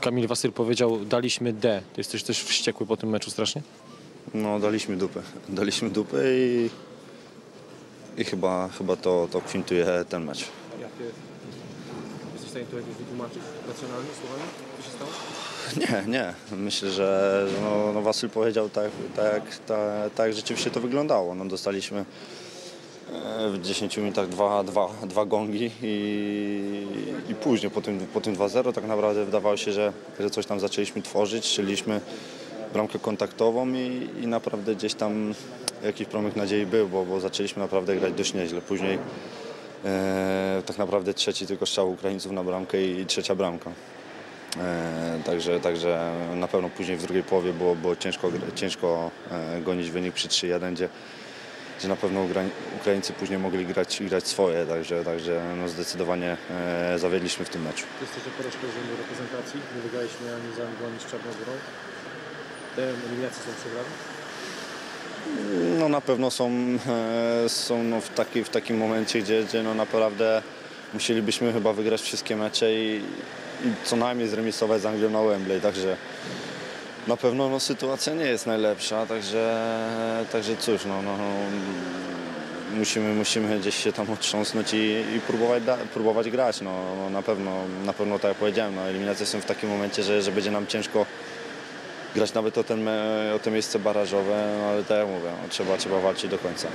Kamil Wasyl powiedział, daliśmy D. Ty jesteś też wściekły po tym meczu strasznie? No daliśmy dupę. Daliśmy dupę i, i chyba, chyba to, to kwintuje ten mecz. Jesteś w stanie to jakoś wytłumaczyć racjonalnie słowami? Co się stało? Nie, nie. Myślę, że no, no Wasyl powiedział tak, tak, tak, tak rzeczywiście to wyglądało. No, dostaliśmy e, w 10 minutach dwa, dwa, dwa gongi i później po tym, po tym 2-0 tak naprawdę wydawało się, że, że coś tam zaczęliśmy tworzyć, strzeliśmy bramkę kontaktową i, i naprawdę gdzieś tam jakiś promyk nadziei był, bo, bo zaczęliśmy naprawdę grać dość nieźle. Później e, tak naprawdę trzeci tylko strzał Ukraińców na bramkę i, i trzecia bramka. E, Także, także na pewno później w drugiej połowie było, było ciężko, ciężko e, gonić wynik przy 3-1, gdzie, gdzie na pewno Ukrai- Ukraińcy później mogli grać, grać swoje, także, także no zdecydowanie e, zawiedliśmy w tym meczu. To jest też porażka urzędu reprezentacji. Nie wygraliśmy ani z Anglią, ani z Czarną Górą. Te eliminacje są przegrane? No na pewno są, e, są no w, taki, w takim momencie, gdzie, gdzie no naprawdę musielibyśmy chyba wygrać wszystkie mecze i, i co najmniej zremisować z Anglią na Wembley, także na pewno no, sytuacja nie jest najlepsza, także, także cóż, no, no, musimy, musimy gdzieś się tam otrząsnąć i, i próbować, da, próbować grać. No, no, na, pewno, na pewno tak jak powiedziałem, no, eliminacje są w takim momencie, że, że będzie nam ciężko grać nawet o, ten, o te miejsce barażowe, no, ale tak jak mówię, no, trzeba, trzeba walczyć do końca.